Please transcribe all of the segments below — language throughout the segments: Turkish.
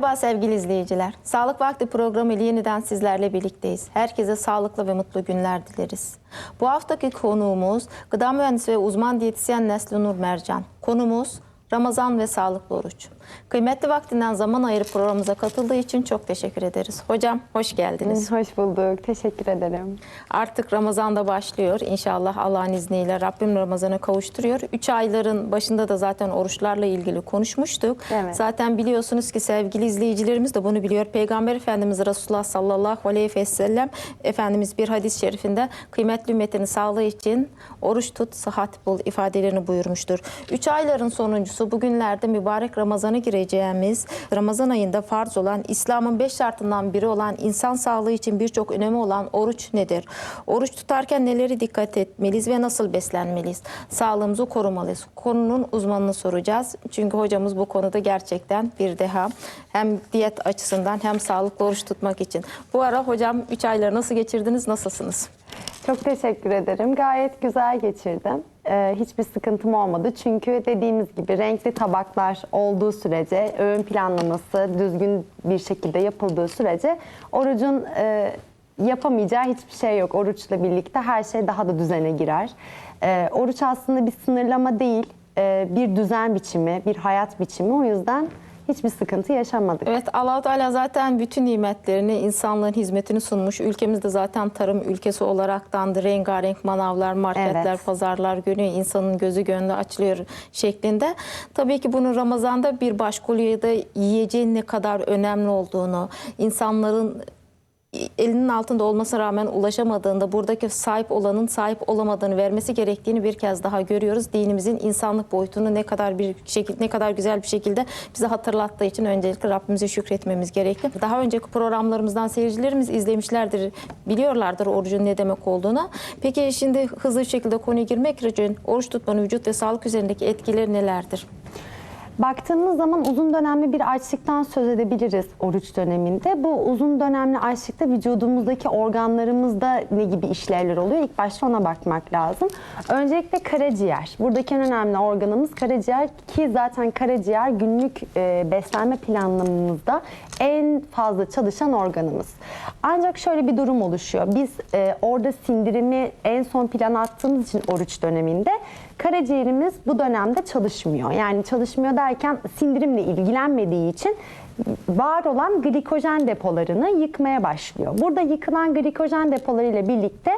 Merhaba sevgili izleyiciler. Sağlık Vakti programı ile yeniden sizlerle birlikteyiz. Herkese sağlıklı ve mutlu günler dileriz. Bu haftaki konuğumuz gıda mühendisi ve uzman diyetisyen Nesli Nur Mercan. Konumuz Ramazan ve sağlıklı oruç. Kıymetli vaktinden zaman ayırıp programımıza katıldığı için çok teşekkür ederiz. Hocam hoş geldiniz. Hoş bulduk. Teşekkür ederim. Artık Ramazan da başlıyor. İnşallah Allah'ın izniyle Rabbim Ramazan'a kavuşturuyor. Üç ayların başında da zaten oruçlarla ilgili konuşmuştuk. Evet. Zaten biliyorsunuz ki sevgili izleyicilerimiz de bunu biliyor. Peygamber Efendimiz Resulullah sallallahu aleyhi ve sellem Efendimiz bir hadis-i şerifinde kıymetli ümmetinin sağlığı için oruç tut, sıhhat bul ifadelerini buyurmuştur. Üç ayların sonuncusu bugünlerde mübarek Ramazan'a gireceğimiz Ramazan ayında farz olan İslam'ın beş şartından biri olan insan sağlığı için birçok önemi olan oruç nedir? Oruç tutarken neleri dikkat etmeliyiz ve nasıl beslenmeliyiz? Sağlığımızı korumalıyız. Konunun uzmanını soracağız. Çünkü hocamız bu konuda gerçekten bir deha. Hem diyet açısından hem sağlıklı oruç tutmak için. Bu ara hocam 3 ayları nasıl geçirdiniz? Nasılsınız? Çok teşekkür ederim. Gayet güzel geçirdim. Ee, hiçbir sıkıntım olmadı. Çünkü dediğimiz gibi renkli tabaklar olduğu sürece, öğün planlaması düzgün bir şekilde yapıldığı sürece orucun e, yapamayacağı hiçbir şey yok. Oruçla birlikte her şey daha da düzene girer. Ee, oruç aslında bir sınırlama değil, e, bir düzen biçimi, bir hayat biçimi. O yüzden hiçbir sıkıntı yaşamadık. Evet allah Teala zaten bütün nimetlerini insanlığın hizmetini sunmuş. Ülkemizde zaten tarım ülkesi olaraktan da rengarenk manavlar, marketler, Evet. pazarlar görüyor. insanın gözü gönlü açılıyor şeklinde. Tabii ki bunun Ramazan'da bir başkolye da yiyeceğin ne kadar önemli olduğunu, insanların elinin altında olmasına rağmen ulaşamadığında buradaki sahip olanın sahip olamadığını vermesi gerektiğini bir kez daha görüyoruz. Dinimizin insanlık boyutunu ne kadar bir şekilde ne kadar güzel bir şekilde bize hatırlattığı için öncelikle Rabbimize şükretmemiz gerekli. Daha önceki programlarımızdan seyircilerimiz izlemişlerdir, biliyorlardır orucun ne demek olduğunu. Peki şimdi hızlı bir şekilde konuya girmek için oruç tutmanın vücut ve sağlık üzerindeki etkileri nelerdir? Baktığımız zaman uzun dönemli bir açlıktan söz edebiliriz oruç döneminde. Bu uzun dönemli açlıkta vücudumuzdaki organlarımızda ne gibi işlevler oluyor? İlk başta ona bakmak lazım. Öncelikle karaciğer. Buradaki en önemli organımız karaciğer ki zaten karaciğer günlük e, beslenme planlamamızda en fazla çalışan organımız. Ancak şöyle bir durum oluşuyor. Biz e, orada sindirimi en son plana attığımız için oruç döneminde karaciğerimiz bu dönemde çalışmıyor. Yani çalışmıyor derken sindirimle ilgilenmediği için var olan glikojen depolarını yıkmaya başlıyor. Burada yıkılan glikojen depoları ile birlikte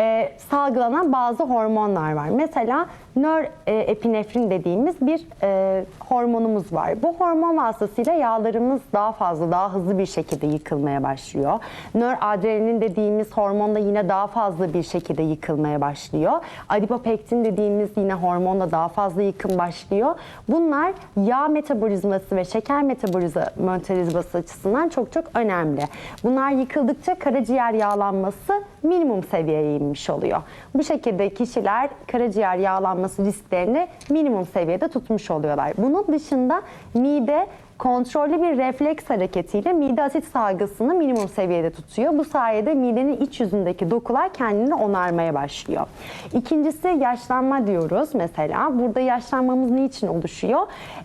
e, salgılanan bazı hormonlar var. Mesela nörepinefrin dediğimiz bir e, hormonumuz var. Bu hormon vasıtasıyla yağlarımız daha fazla, daha hızlı bir şekilde yıkılmaya başlıyor. Nöradrenalin dediğimiz hormon da yine daha fazla bir şekilde yıkılmaya başlıyor. Adipopektin dediğimiz yine hormonla daha fazla yıkım başlıyor. Bunlar yağ metabolizması ve şeker metabolizması açısından çok çok önemli. Bunlar yıkıldıkça karaciğer yağlanması minimum seviyeye inmiş oluyor. Bu şekilde kişiler karaciğer yağlanması risklerini minimum seviyede tutmuş oluyorlar. Bunun dışında mide kontrollü bir refleks hareketiyle mide asit salgısını minimum seviyede tutuyor. Bu sayede midenin iç yüzündeki dokular kendini onarmaya başlıyor. İkincisi yaşlanma diyoruz mesela. Burada yaşlanmamız niçin oluşuyor?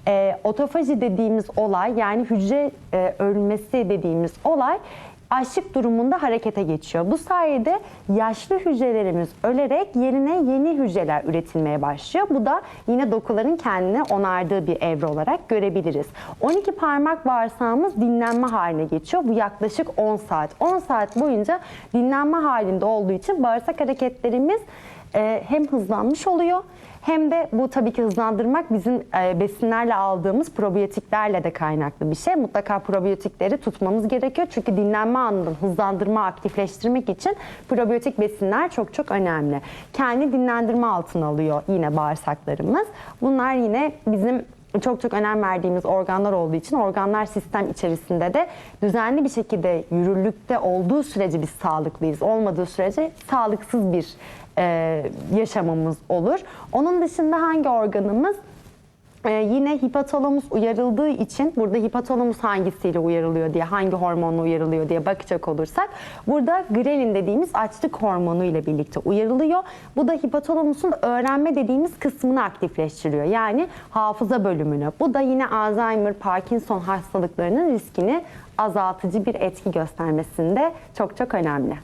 Ee, otofaji dediğimiz olay yani hücre e, ölmesi dediğimiz olay açlık durumunda harekete geçiyor. Bu sayede yaşlı hücrelerimiz ölerek yerine yeni hücreler üretilmeye başlıyor. Bu da yine dokuların kendini onardığı bir evre olarak görebiliriz. 12 parmak bağırsağımız dinlenme haline geçiyor. Bu yaklaşık 10 saat. 10 saat boyunca dinlenme halinde olduğu için bağırsak hareketlerimiz e, hem hızlanmış oluyor hem de bu tabii ki hızlandırmak bizim e, besinlerle aldığımız probiyotiklerle de kaynaklı bir şey. Mutlaka probiyotikleri tutmamız gerekiyor. Çünkü dinlenme anını hızlandırma, aktifleştirmek için probiyotik besinler çok çok önemli. Kendi dinlendirme altına alıyor yine bağırsaklarımız. Bunlar yine bizim çok çok önem verdiğimiz organlar olduğu için organlar sistem içerisinde de düzenli bir şekilde yürürlükte olduğu sürece biz sağlıklıyız. Olmadığı sürece sağlıksız bir e, yaşamımız olur. Onun dışında hangi organımız? Ee, yine hipotalamus uyarıldığı için burada hipotalamus hangisiyle uyarılıyor diye, hangi hormonla uyarılıyor diye bakacak olursak burada grelin dediğimiz açlık hormonu ile birlikte uyarılıyor. Bu da hipotalamusun öğrenme dediğimiz kısmını aktifleştiriyor. Yani hafıza bölümünü. Bu da yine Alzheimer, Parkinson hastalıklarının riskini azaltıcı bir etki göstermesinde çok çok önemli.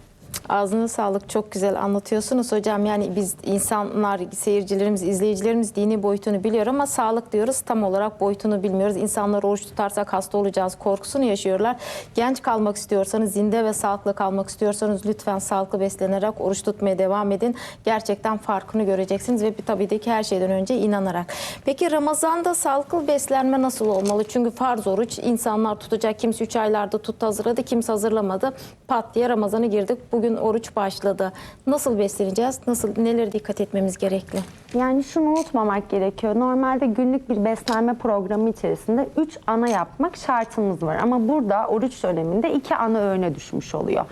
Ağzına sağlık çok güzel anlatıyorsunuz hocam. Yani biz insanlar, seyircilerimiz, izleyicilerimiz dini boyutunu biliyor ama sağlık diyoruz tam olarak boyutunu bilmiyoruz. İnsanlar oruç tutarsak hasta olacağız korkusunu yaşıyorlar. Genç kalmak istiyorsanız, zinde ve sağlıklı kalmak istiyorsanız lütfen sağlıklı beslenerek oruç tutmaya devam edin. Gerçekten farkını göreceksiniz ve tabii ki her şeyden önce inanarak. Peki Ramazan'da sağlıklı beslenme nasıl olmalı? Çünkü farz oruç insanlar tutacak. Kimse 3 aylarda tuttu hazırladı, kimse hazırlamadı. Pat diye Ramazan'a girdik. Bugün oruç başladı. Nasıl besleneceğiz? Nasıl nelere dikkat etmemiz gerekli? Yani şunu unutmamak gerekiyor. Normalde günlük bir beslenme programı içerisinde 3 ana yapmak şartımız var. Ama burada oruç döneminde 2 ana öğüne düşmüş oluyor.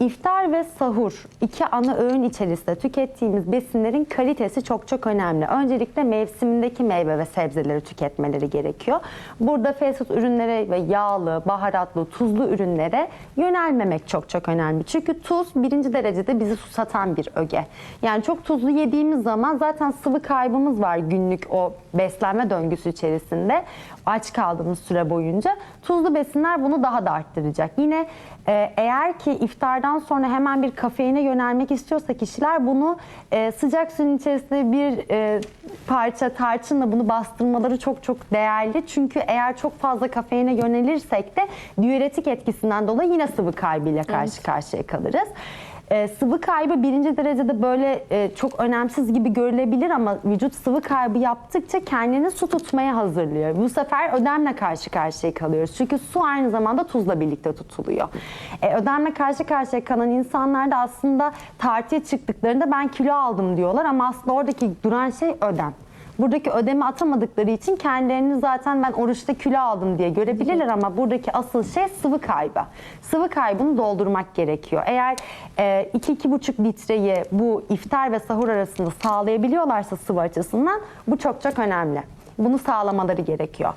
İftar ve sahur iki ana öğün içerisinde tükettiğimiz besinlerin kalitesi çok çok önemli. Öncelikle mevsimindeki meyve ve sebzeleri tüketmeleri gerekiyor. Burada fast food ürünlere ve yağlı, baharatlı, tuzlu ürünlere yönelmemek çok çok önemli. Çünkü tuz birinci derecede bizi susatan bir öge. Yani çok tuzlu yediğimiz zaman zaten sıvı kaybımız var günlük o beslenme döngüsü içerisinde aç kaldığımız süre boyunca. Tuzlu besinler bunu daha da arttıracak. Yine e, eğer ki iftardan sonra hemen bir kafeine yönelmek istiyorsa kişiler bunu e, sıcak suyun içerisinde bir e, parça tarçınla bunu bastırmaları çok çok değerli. Çünkü eğer çok fazla kafeine yönelirsek de diüretik etkisinden dolayı yine sıvı kaybıyla karşı karşıya kalırız. E, sıvı kaybı birinci derecede böyle e, çok önemsiz gibi görülebilir ama vücut sıvı kaybı yaptıkça kendini su tutmaya hazırlıyor. Bu sefer ödemle karşı karşıya kalıyoruz. Çünkü su aynı zamanda tuzla birlikte tutuluyor. E, ödemle karşı karşıya kalan insanlar da aslında tartıya çıktıklarında ben kilo aldım diyorlar ama aslında oradaki duran şey ödem. Buradaki ödemi atamadıkları için kendilerini zaten ben oruçta kilo aldım diye görebilirler ama buradaki asıl şey sıvı kaybı. Sıvı kaybını doldurmak gerekiyor. Eğer e, 2-2,5 litreyi bu iftar ve sahur arasında sağlayabiliyorlarsa sıvı açısından bu çok çok önemli. Bunu sağlamaları gerekiyor.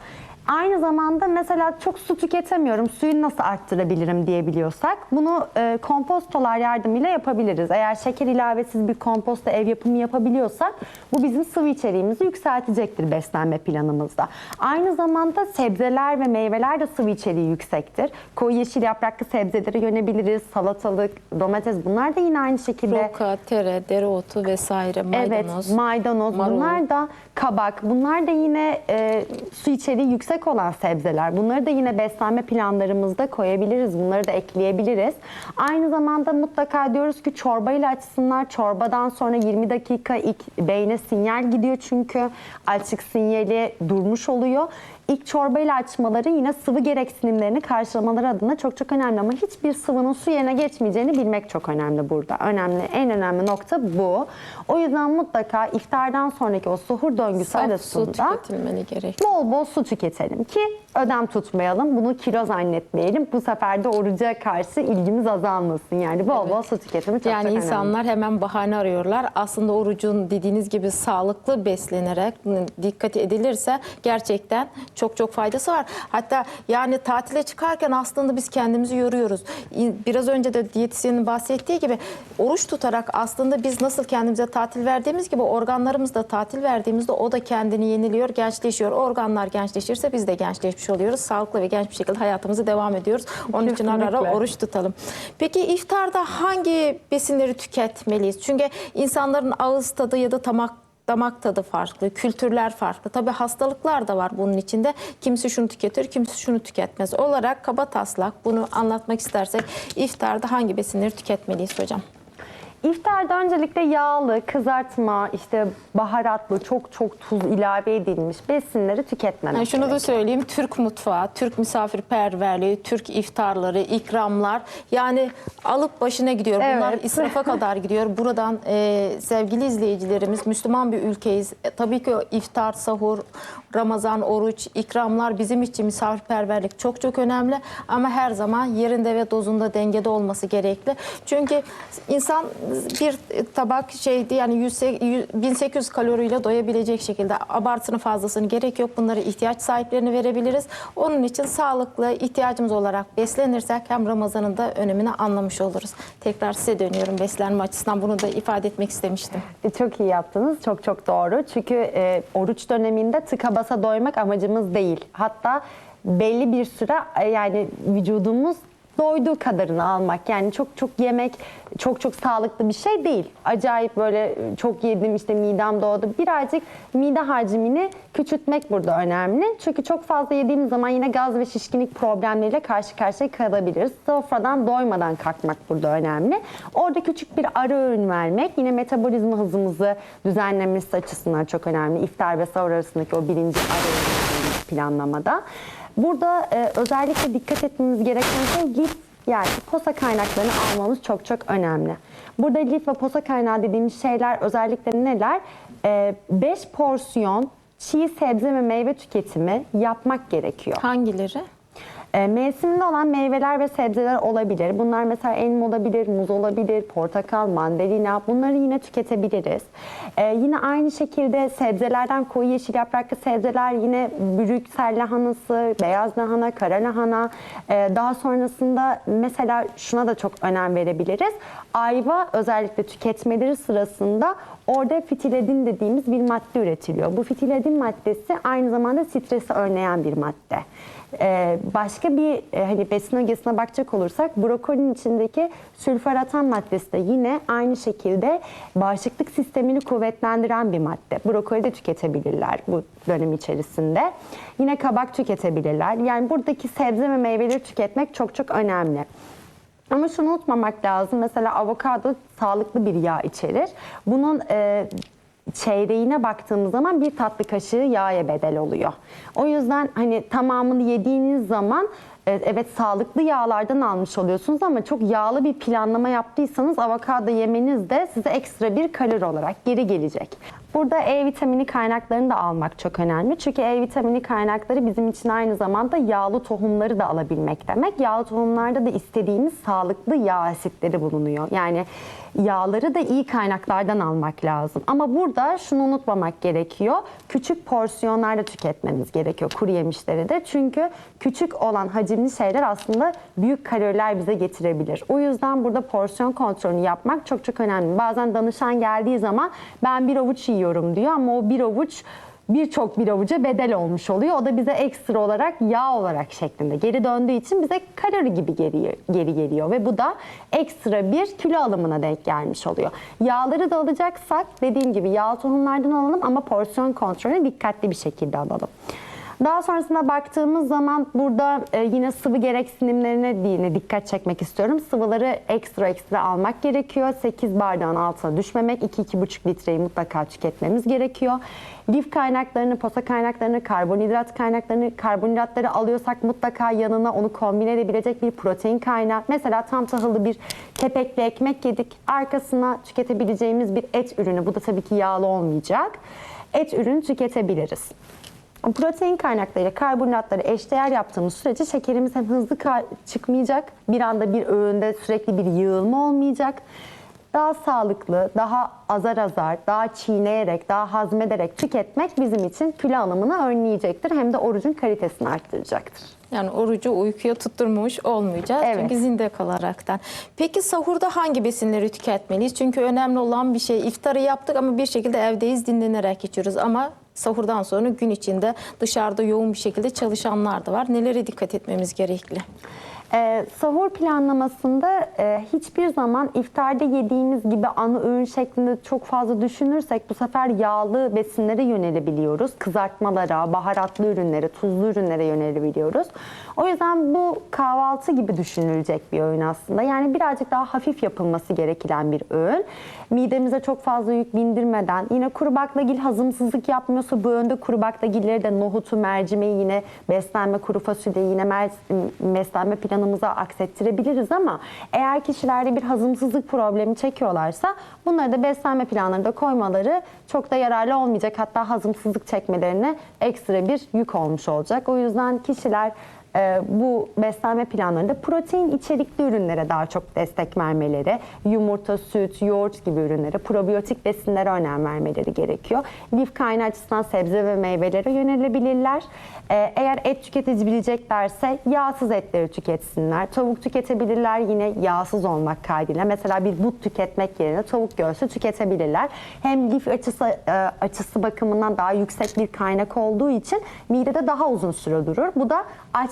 Aynı zamanda mesela çok su tüketemiyorum, suyu nasıl arttırabilirim diyebiliyorsak bunu e, kompostolar yardımıyla yapabiliriz. Eğer şeker ilavesiz bir komposta ev yapımı yapabiliyorsak bu bizim sıvı içeriğimizi yükseltecektir beslenme planımızda. Aynı zamanda sebzeler ve meyveler de sıvı içeriği yüksektir. Koyu yeşil yapraklı sebzelere yönebiliriz. Salatalık, domates bunlar da yine aynı şekilde. Roka, tere, dereotu vesaire, maydanoz. Evet, maydanoz. marul. Bunlar da kabak. Bunlar da yine e, su içeriği yüksek olan sebzeler. Bunları da yine beslenme planlarımızda koyabiliriz. Bunları da ekleyebiliriz. Aynı zamanda mutlaka diyoruz ki çorbayla açsınlar. Çorbadan sonra 20 dakika ilk beyne sinyal gidiyor çünkü açlık sinyali durmuş oluyor. İlk çorbayla açmaları yine sıvı gereksinimlerini karşılamaları adına çok çok önemli ama hiçbir sıvının su yerine geçmeyeceğini bilmek çok önemli burada. Önemli, en önemli nokta bu. O yüzden mutlaka iftardan sonraki o suhur döngüsü Saf su arasında tüketilmeli gerek. bol bol su tüketelim ki ödem tutmayalım. Bunu kilo zannetmeyelim. Bu sefer de oruca karşı ilgimiz azalmasın. Yani bol bol su tüketimi çok Yani çok önemli. insanlar hemen bahane arıyorlar. Aslında orucun dediğiniz gibi sağlıklı beslenerek dikkat edilirse gerçekten çok çok faydası var. Hatta yani tatile çıkarken aslında biz kendimizi yoruyoruz. Biraz önce de diyetisyenin bahsettiği gibi oruç tutarak aslında biz nasıl kendimize tatil verdiğimiz gibi organlarımız da tatil verdiğimizde o da kendini yeniliyor, gençleşiyor. Organlar gençleşirse biz de gençleşmiş oluyoruz. Sağlıklı ve genç bir şekilde hayatımızı devam ediyoruz. Onun için ara ara oruç tutalım. Peki iftarda hangi besinleri tüketmeliyiz? Çünkü insanların ağız tadı ya da tamak damak tadı farklı, kültürler farklı. Tabii hastalıklar da var bunun içinde. Kimisi şunu tüketir, kimisi şunu tüketmez. Olarak kaba taslak bunu anlatmak istersek iftarda hangi besinleri tüketmeliyiz hocam? İftarda öncelikle yağlı, kızartma, işte baharatlı, çok çok tuz ilave edilmiş besinleri tüketmemek Yani şunu da gerekiyor. söyleyeyim. Türk mutfağı, Türk misafirperverliği, Türk iftarları, ikramlar yani alıp başına gidiyor. Bunlar Evet. israfa kadar gidiyor. Buradan e, sevgili izleyicilerimiz Müslüman bir ülkeyiz. E, tabii ki o iftar, sahur, Ramazan, oruç, ikramlar bizim için misafirperverlik çok çok önemli. Ama her zaman yerinde ve dozunda dengede olması gerekli. Çünkü insan bir tabak şeydi yani 100 100 1800 kaloriyle doyabilecek şekilde abartının fazlasını gerek yok. Bunları ihtiyaç sahiplerine verebiliriz. Onun için sağlıklı ihtiyacımız olarak beslenirsek hem Ramazan'ın da önemini anlamış oluruz. Tekrar size dönüyorum beslenme açısından bunu da ifade etmek istemiştim. E, Çok iyi yaptınız. Çok çok doğru. Çünkü e, oruç döneminde tıka basa doymak amacımız değil. Hatta belli bir süre e, yani vücudumuz doyduğu kadarını almak. Yani çok çok yemek çok çok sağlıklı bir şey değil. Acayip böyle e, çok yedim işte midem doğdu. Birazcık mide hacmini küçültmek burada önemli. Çünkü çok fazla yediğimiz zaman yine gaz ve şişkinlik problemleriyle karşı karşıya kalabiliriz. Sofradan doymadan kalkmak burada önemli. Orada küçük bir ara öğün vermek yine metabolizma hızımızı düzenlemesi açısından çok önemli. İftar ve sahur arasındaki o birinci ara öğün planlamada. Burada e, özellikle dikkat etmemiz gereken şey lif yani posa kaynaklarını almamız çok çok önemli. Burada lif ve posa kaynağı dediğimiz şeyler özellikle neler? 5 porsiyon çiğ sebze ve meyve tüketimi yapmak gerekiyor. Hangileri? E, mevsiminde olan meyveler ve sebzeler olabilir. Bunlar mesela elma olabilir, muz olabilir, portakal, mandalina. Bunları yine tüketebiliriz. E, yine aynı şekilde sebzelerden koyu yeşil yapraklı sebzeler yine brüksel lahanası, beyaz lahana, kara lahana. E, daha sonrasında mesela şuna da çok önem verebiliriz. Ayva özellikle tüketmeleri sırasında orada fitiledin dediğimiz bir madde üretiliyor. Bu fitiledin maddesi aynı zamanda stresi önleyen bir madde. Ee, başka bir e, hani besin ögesine bakacak olursak brokolinin içindeki sülforatan maddesi de yine aynı şekilde bağışıklık sistemini kuvvetlendiren bir madde. Brokoli de tüketebilirler bu dönem içerisinde. Yine kabak tüketebilirler. Yani buradaki sebze ve meyveleri tüketmek çok çok önemli. Ama şunu unutmamak lazım. Mesela avokado sağlıklı bir yağ içerir. Bunun e, çeyreğine baktığımız zaman bir tatlı kaşığı yağa bedel oluyor. O yüzden hani tamamını yediğiniz zaman e, evet sağlıklı yağlardan almış oluyorsunuz ama çok yağlı bir planlama yaptıysanız avokado yemeniz de size ekstra bir kalori olarak geri gelecek. Burada E vitamini kaynaklarını da almak çok önemli. Çünkü E vitamini kaynakları bizim için aynı zamanda yağlı tohumları da alabilmek demek. Yağlı tohumlarda da istediğimiz sağlıklı yağ asitleri bulunuyor. Yani yağları da iyi kaynaklardan almak lazım. Ama burada şunu unutmamak gerekiyor. Küçük porsiyonlarda tüketmemiz gerekiyor kuru yemişleri de. Çünkü küçük olan hacimli şeyler aslında büyük kaloriler bize getirebilir. O yüzden burada porsiyon kontrolünü yapmak çok çok önemli. Bazen danışan geldiği zaman ben bir avuç yiyorum diyor ama o bir avuç birçok bir avuca bedel olmuş oluyor. O da bize ekstra olarak yağ olarak şeklinde geri döndüğü için bize kalori gibi geri, geri geliyor. Ve bu da ekstra bir kilo alımına denk gelmiş oluyor. Yağları da alacaksak dediğim gibi yağ tohumlardan alalım ama porsiyon kontrolüne dikkatli bir şekilde alalım. Daha sonrasında baktığımız zaman burada e, yine sıvı gereksinimlerine yine dikkat çekmek istiyorum. Sıvıları ekstra ekstra almak gerekiyor. 8 bardağın altına düşmemek. 2-2,5 litreyi mutlaka tüketmemiz gerekiyor. Lif kaynaklarını, posa kaynaklarını, karbonhidrat kaynaklarını, karbonhidratları alıyorsak mutlaka yanına onu kombine edebilecek bir protein kaynağı. Mesela tam tahıllı bir kepekli ekmek yedik. Arkasına tüketebileceğimiz bir et ürünü. Bu da tabii ki yağlı olmayacak. Et ürünü tüketebiliriz. Protein kaynaklarıyla karbonhidratları eşdeğer yaptığımız sürece şekerimiz hem hızlı çıkmayacak, bir anda bir öğünde sürekli bir yığılma olmayacak. Daha sağlıklı, daha azar azar, daha çiğneyerek, daha hazmederek tüketmek bizim için kilo alımını önleyecektir. Hem de orucun kalitesini arttıracaktır. Yani orucu uykuya tutturmuş olmayacağız. Evet. Çünkü zinde kalaraktan. Peki sahurda hangi besinleri tüketmeliyiz? Çünkü önemli olan bir şey iftarı yaptık ama bir şekilde evdeyiz dinlenerek geçiyoruz. Ama sahurdan sonra gün içinde dışarıda yoğun bir şekilde çalışanlar da var. Nelere dikkat etmemiz gerekli? Ee, sahur planlamasında e, hiçbir zaman iftarda yediğimiz gibi ana öğün şeklinde çok fazla düşünürsek bu sefer yağlı besinlere yönelebiliyoruz. Kızartmalara, baharatlı ürünlere, tuzlu ürünlere yönelebiliyoruz. O yüzden bu kahvaltı gibi düşünülecek bir öğün aslında. Yani birazcık daha hafif yapılması gereken bir öğün. Midemize çok fazla yük bindirmeden yine kuru baklagil hazımsızlık yapmıyorsa bu öğünde kuru baklagilleri de nohutu, mercimeği yine beslenme kuru fasulye yine beslenme planımıza aksettirebiliriz ama eğer kişilerde bir hazımsızlık problemi çekiyorlarsa bunları da beslenme planlarında koymaları çok da yararlı olmayacak. Hatta hazımsızlık çekmelerine ekstra bir yük olmuş olacak. O yüzden kişiler e, bu beslenme planlarında protein içerikli ürünlere daha çok destek vermeleri, yumurta, süt, yoğurt gibi ürünlere, probiyotik besinlere önem vermeleri gerekiyor. Lif kaynağı açısından sebze ve meyvelere yönelebilirler. E, eğer et tüketebileceklerse yağsız etleri tüketsinler. Tavuk tüketebilirler yine yağsız olmak kaydıyla. Mesela bir but tüketmek yerine tavuk göğsü tüketebilirler. Hem lif açısı e, açısı bakımından daha yüksek bir kaynak olduğu için midede daha uzun süre durur. Bu da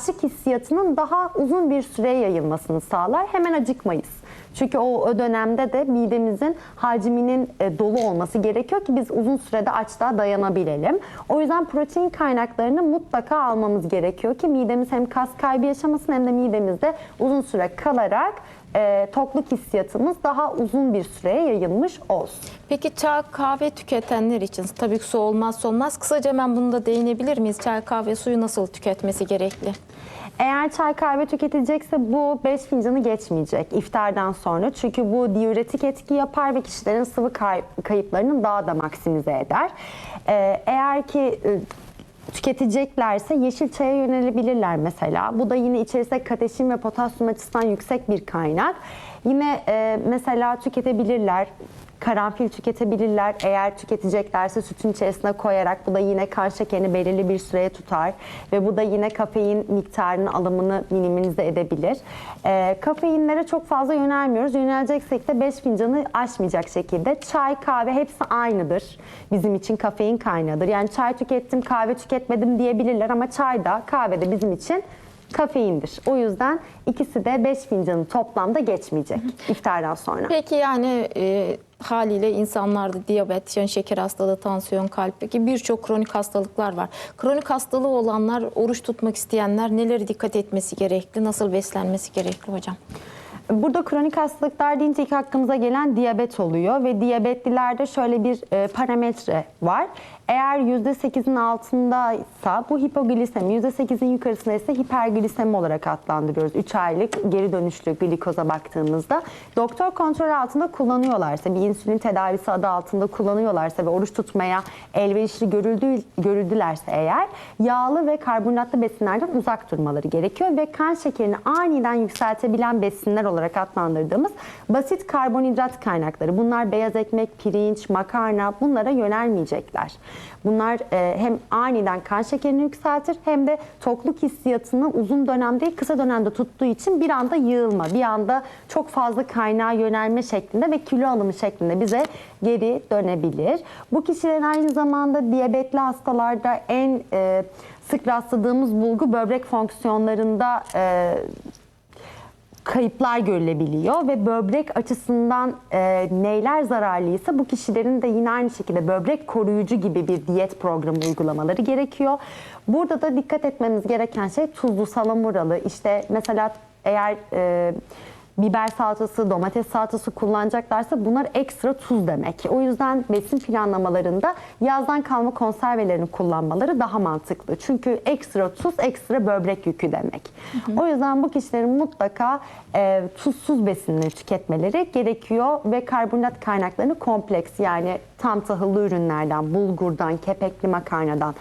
açlık hissiyatının daha uzun bir süreye yayılmasını sağlar. Hemen acıkmayız. Çünkü o, o dönemde de midemizin hacminin e, dolu olması gerekiyor ki biz uzun sürede açlığa dayanabilelim. O yüzden protein kaynaklarını mutlaka almamız gerekiyor ki midemiz hem kas kaybı yaşamasın hem de midemizde uzun süre kalarak e, tokluk hissiyatımız daha uzun bir süreye yayılmış olsun. Peki çay kahve tüketenler için tabii ki su olmazsa olmaz. Kısaca hemen bunu da değinebilir miyiz? Çay kahve suyu nasıl tüketmesi gerekli? Eğer çay kahve tüketilecekse bu 5 fincanı geçmeyecek iftardan sonra. Çünkü bu diüretik etki yapar ve kişilerin sıvı kay- kayıplarını daha da maksimize eder. Ee, eğer ki e, tüketeceklerse yeşil çaya yönelebilirler mesela. Bu da yine içerisinde kateşin ve potasyum açısından yüksek bir kaynak. Yine e, mesela tüketebilirler karanfil tüketebilirler. Eğer tüketeceklerse sütün içerisine koyarak bu da yine kan şekerini belirli bir süreye tutar ve bu da yine kafein miktarının alımını minimize edebilir. Ee, kafeinlere çok fazla yönelmiyoruz. Yöneleceksek de 5 fincanı aşmayacak şekilde çay, kahve hepsi aynıdır. Bizim için kafein kaynağıdır. Yani çay tükettim, kahve tüketmedim diyebilirler ama çay da kahve de bizim için kafeindir. O yüzden ikisi de 5 fincanı toplamda geçmeyecek iftardan sonra. Peki yani e, haliyle insanlarda diyabet, yani şeker hastalığı, tansiyon, kalp gibi birçok kronik hastalıklar var. Kronik hastalığı olanlar, oruç tutmak isteyenler neleri dikkat etmesi gerekli, nasıl beslenmesi gerekli hocam? Burada kronik hastalıklar deyince ilk aklımıza gelen diyabet oluyor ve diyabetlilerde şöyle bir e, parametre var. Eğer %8'in altındaysa bu hipoglisemi, %8'in yukarısında ise hiperglisemi olarak adlandırıyoruz. 3 aylık geri dönüşlü glikoza baktığımızda. Doktor kontrol altında kullanıyorlarsa, bir insülin tedavisi adı altında kullanıyorlarsa ve oruç tutmaya elverişli görüldü, görüldülerse eğer yağlı ve karbonatlı besinlerden uzak durmaları gerekiyor ve kan şekerini aniden yükseltebilen besinler olarak adlandırdığımız basit karbonhidrat kaynakları. Bunlar beyaz ekmek, pirinç, makarna bunlara yönelmeyecekler. Bunlar e, hem aniden kan şekerini yükseltir hem de tokluk hissiyatını uzun dönem değil kısa dönemde tuttuğu için bir anda yığılma, bir anda çok fazla kaynağa yönelme şeklinde ve kilo alımı şeklinde bize geri dönebilir. Bu kişilerin aynı zamanda diyabetli hastalarda en e, sık rastladığımız bulgu böbrek fonksiyonlarında e, kayıplar görülebiliyor ve böbrek açısından e, neyler zararlıysa bu kişilerin de yine aynı şekilde böbrek koruyucu gibi bir diyet programı uygulamaları gerekiyor. Burada da dikkat etmemiz gereken şey tuzlu salamuralı işte mesela eğer e, biber salçası, domates salçası kullanacaklarsa bunlar ekstra tuz demek. O yüzden besin planlamalarında yazdan kalma konservelerini kullanmaları daha mantıklı. Çünkü ekstra tuz ekstra böbrek yükü demek. O yüzden bu kişilerin mutlaka e, tuzsuz besinleri tüketmeleri gerekiyor ve karbonhidrat kaynaklarını kompleks yani tam tahıllı ürünlerden, bulgurdan, kepekli makarnadan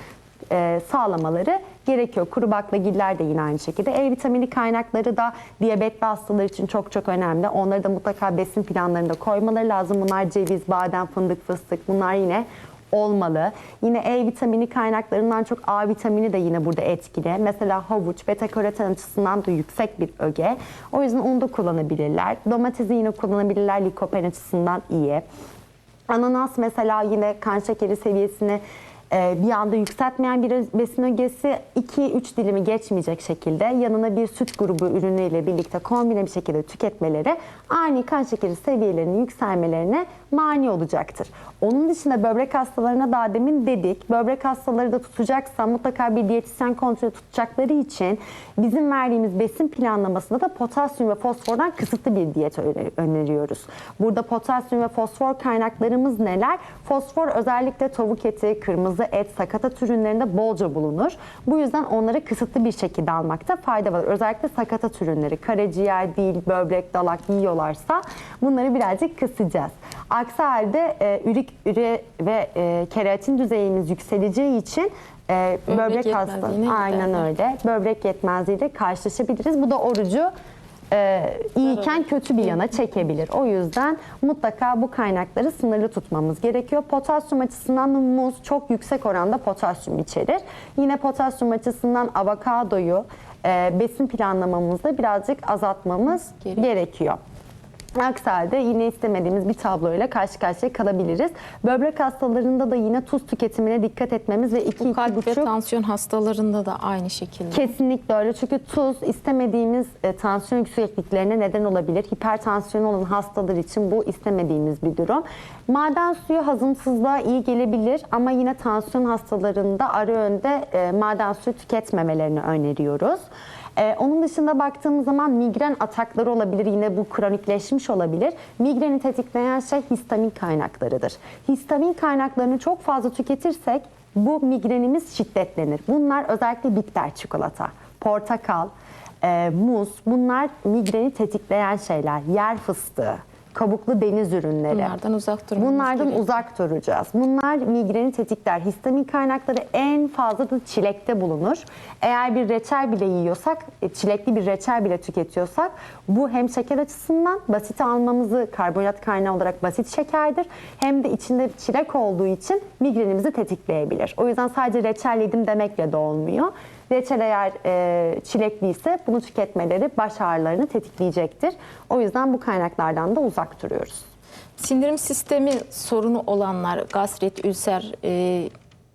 e, sağlamaları gerekiyor. Kuru baklagiller de yine aynı şekilde. E vitamini kaynakları da diyabetli hastalar için çok çok önemli. Onları da mutlaka besin planlarında koymaları lazım. Bunlar ceviz, badem, fındık, fıstık bunlar yine olmalı. Yine E vitamini kaynaklarından çok A vitamini de yine burada etkili. Mesela havuç beta karoten açısından da yüksek bir öge. O yüzden onu da kullanabilirler. Domatesi yine kullanabilirler. Likopen açısından iyi. Ananas mesela yine kan şekeri seviyesini bir anda yükseltmeyen bir besin ögesi 2-3 dilimi geçmeyecek şekilde yanına bir süt grubu ürünüyle birlikte kombine bir şekilde tüketmeleri ani kan şekeri seviyelerinin yükselmelerine mani olacaktır. Onun dışında böbrek hastalarına daha demin dedik. Böbrek hastaları da tutacaksa mutlaka bir diyetisyen kontrolü tutacakları için bizim verdiğimiz besin planlamasında da potasyum ve fosfordan kısıtlı bir diyet öne- öneriyoruz. Burada potasyum ve fosfor kaynaklarımız neler? Fosfor özellikle tavuk eti, kırmızı kuzu, et, sakatat ürünlerinde bolca bulunur. Bu yüzden onları kısıtlı bir şekilde almakta fayda var. Özellikle sakatat ürünleri, karaciğer, dil, böbrek, dalak yiyorlarsa bunları birazcık kısacağız. Aksi halde e, ürik, üre ve e, keratin düzeyimiz yükseleceği için e, Böbrek böbrek, gider. aynen öyle. Böbrek yetmezliğiyle karşılaşabiliriz. Bu da orucu e, iyiyken kötü bir yana çekebilir. O yüzden mutlaka bu kaynakları sınırlı tutmamız gerekiyor. Potasyum açısından muz çok yüksek oranda potasyum içerir. Yine potasyum açısından avokadoyu e, besin planlamamızda birazcık azaltmamız Gerek. gerekiyor. Aksi halde yine istemediğimiz bir tabloyla karşı karşıya kalabiliriz. Böbrek hastalarında da yine tuz tüketimine dikkat etmemiz ve Bu kalp ve 2-2,5 tansiyon hastalarında da aynı şekilde. Kesinlikle öyle. Çünkü tuz istemediğimiz e, tansiyon yüksekliklerine neden olabilir. Hipertansiyon olan hastalar için bu istemediğimiz bir durum. Maden suyu hazımsızlığa iyi gelebilir ama yine tansiyon hastalarında ara önde e, maden suyu tüketmemelerini öneriyoruz. Ee, onun dışında baktığımız zaman migren atakları olabilir. Yine bu kronikleşmiş olabilir. Migreni tetikleyen şey histamin kaynaklarıdır. Histamin kaynaklarını çok fazla tüketirsek bu migrenimiz şiddetlenir. Bunlar özellikle bitter çikolata, portakal, e, muz bunlar migreni tetikleyen şeyler. Yer fıstığı, kabuklu deniz ürünleri. Bunlardan uzak durmamız Bunlardan gerekiyor. uzak duracağız. Bunlar migreni tetikler. Histamin kaynakları en fazla da çilekte bulunur. Eğer bir reçel bile yiyorsak, e, çilekli bir reçel bile tüketiyorsak bu hem şeker açısından basit almamızı karbonhidrat kaynağı olarak basit şekerdir. Hem de içinde çilek olduğu için migrenimizi tetikleyebilir. O yüzden sadece reçel yedim demekle de olmuyor. Reçel eğer e, çilekliyse bunu tüketmeleri baş ağrılarını tetikleyecektir. O yüzden bu kaynaklardan da uzak duruyoruz. Sindirim sistemi sorunu olanlar, gastrit, ülser, e,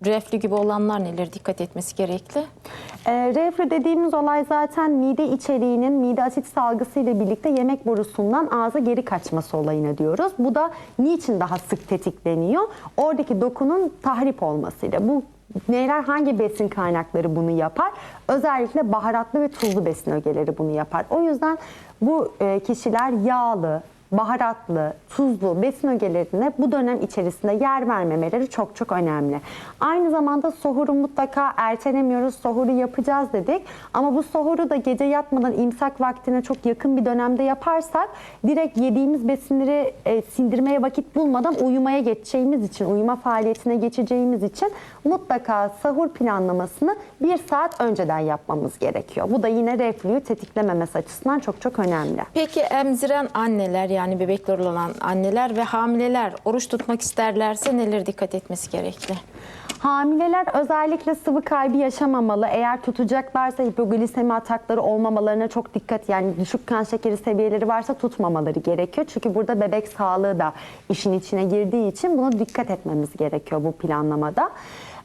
reflü gibi olanlar neler dikkat etmesi gerekli? E, reflü dediğimiz olay zaten mide içeriğinin mide asit salgısı ile birlikte yemek borusundan ağza geri kaçması olayına diyoruz. Bu da niçin daha sık tetikleniyor? Oradaki dokunun tahrip olmasıyla. Bu neler hangi besin kaynakları bunu yapar? Özellikle baharatlı ve tuzlu besin ögeleri bunu yapar. O yüzden bu e, kişiler yağlı, baharatlı, tuzlu besin ögelerine bu dönem içerisinde yer vermemeleri çok çok önemli. Aynı zamanda sohuru mutlaka ertelemiyoruz, sohuru yapacağız dedik. Ama bu sohuru da gece yatmadan imsak vaktine çok yakın bir dönemde yaparsak direkt yediğimiz besinleri e, sindirmeye vakit bulmadan uyumaya geçeceğimiz için, uyuma faaliyetine geçeceğimiz için mutlaka sahur planlamasını bir saat önceden yapmamız gerekiyor. Bu da yine reflüyü tetiklememesi açısından çok çok önemli. Peki emziren anneler yani bebekler olan anneler ve hamileler oruç tutmak isterlerse neler dikkat etmesi gerekli? Hamileler özellikle sıvı kaybı yaşamamalı. Eğer tutacaklarsa hipoglisemi atakları olmamalarına çok dikkat yani düşük kan şekeri seviyeleri varsa tutmamaları gerekiyor. Çünkü burada bebek sağlığı da işin içine girdiği için buna dikkat etmemiz gerekiyor bu planlamada.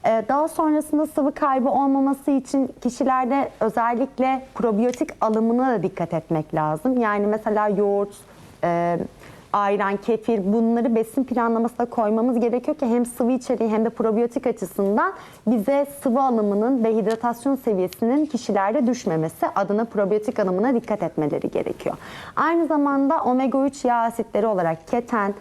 Ee, Daha sonrasında sıvı kaybı olmaması için kişilerde özellikle probiyotik alımına da dikkat etmek lazım. Yani mesela yoğurt, e, ayran, kefir bunları besin planlamasına koymamız gerekiyor ki hem sıvı içeriği hem de probiyotik açısından bize sıvı alımının ve hidratasyon seviyesinin kişilerde düşmemesi adına probiyotik alımına dikkat etmeleri gerekiyor. Aynı zamanda omega 3 yağ asitleri olarak keten,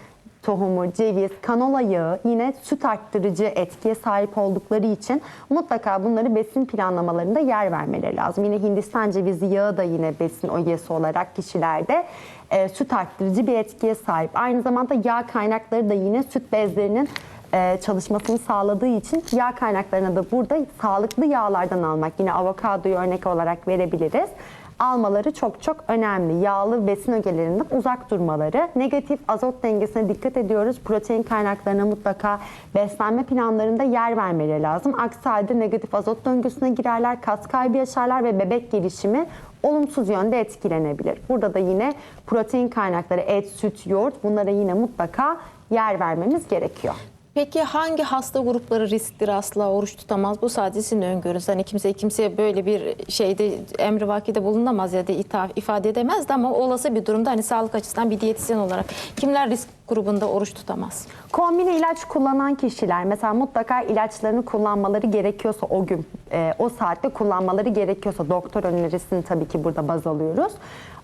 tohumu, ceviz, kanola yağı yine süt arttırıcı etkiye sahip oldukları için mutlaka bunları besin planlamalarında yer vermeleri lazım. Yine Hindistan cevizi yağı da yine besin ögesi olarak kişilerde e, süt arttırıcı bir etkiye sahip. Aynı zamanda yağ kaynakları da yine süt bezlerinin e, çalışmasını sağladığı için yağ kaynaklarına da burada sağlıklı yağlardan almak yine avokadoyu örnek olarak verebiliriz almaları çok çok önemli. Yağlı besin ögelerinden uzak durmaları. Negatif azot dengesine dikkat ediyoruz. Protein kaynaklarına mutlaka beslenme planlarında yer vermeleri lazım. Aksi halde negatif azot döngüsüne girerler, kas kaybı yaşarlar ve bebek gelişimi olumsuz yönde etkilenebilir. Burada da yine protein kaynakları et, süt, yoğurt bunlara yine mutlaka yer vermemiz gerekiyor. Peki hangi hasta grupları risktir asla oruç tutamaz? Bu sadece sizin öngörünüz. Hani kimse kimseye böyle bir şeyde emri vakide bulunamaz ya da ithaf, ifade edemezdi ama olası bir durumda hani sağlık açısından bir diyetisyen olarak kimler risk grubunda oruç tutamaz? Kombine ilaç kullanan kişiler mesela mutlaka ilaçlarını kullanmaları gerekiyorsa o gün, e, o saatte kullanmaları gerekiyorsa doktor önerisini tabii ki burada baz alıyoruz.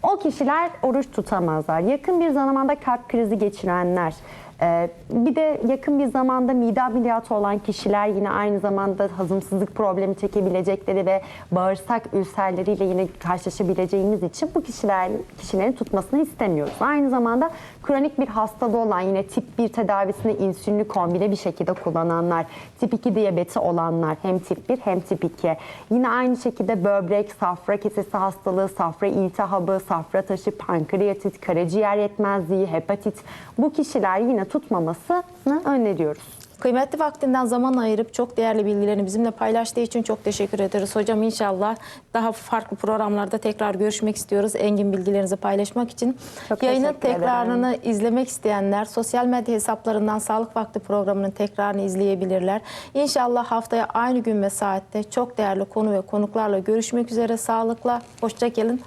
O kişiler oruç tutamazlar. Yakın bir zamanda kalp krizi geçirenler, bir de yakın bir zamanda mide ameliyatı olan kişiler yine aynı zamanda hazımsızlık problemi çekebilecekleri ve bağırsak ülserleriyle yine karşılaşabileceğimiz için bu kişiler kişilerin tutmasını istemiyoruz. Aynı zamanda kronik bir hastalığı olan yine tip 1 tedavisinde insülini kombine bir şekilde kullananlar, tip 2 diyabeti olanlar hem tip 1 hem tip 2. Yine aynı şekilde böbrek, safra kesesi hastalığı, safra iltihabı, safra taşı, pankreatit, karaciğer yetmezliği, hepatit bu kişiler yine tutmamasını öneriyoruz. Kıymetli vaktinden zaman ayırıp çok değerli bilgilerini bizimle paylaştığı için çok teşekkür ederiz. Hocam inşallah daha farklı programlarda tekrar görüşmek istiyoruz. Engin bilgilerinizi paylaşmak için. Çok Yayının teşekkür ederim. tekrarını izlemek isteyenler sosyal medya hesaplarından Sağlık Vakti programının tekrarını izleyebilirler. İnşallah haftaya aynı gün ve saatte çok değerli konu ve konuklarla görüşmek üzere. Sağlıkla, hoşça kalın.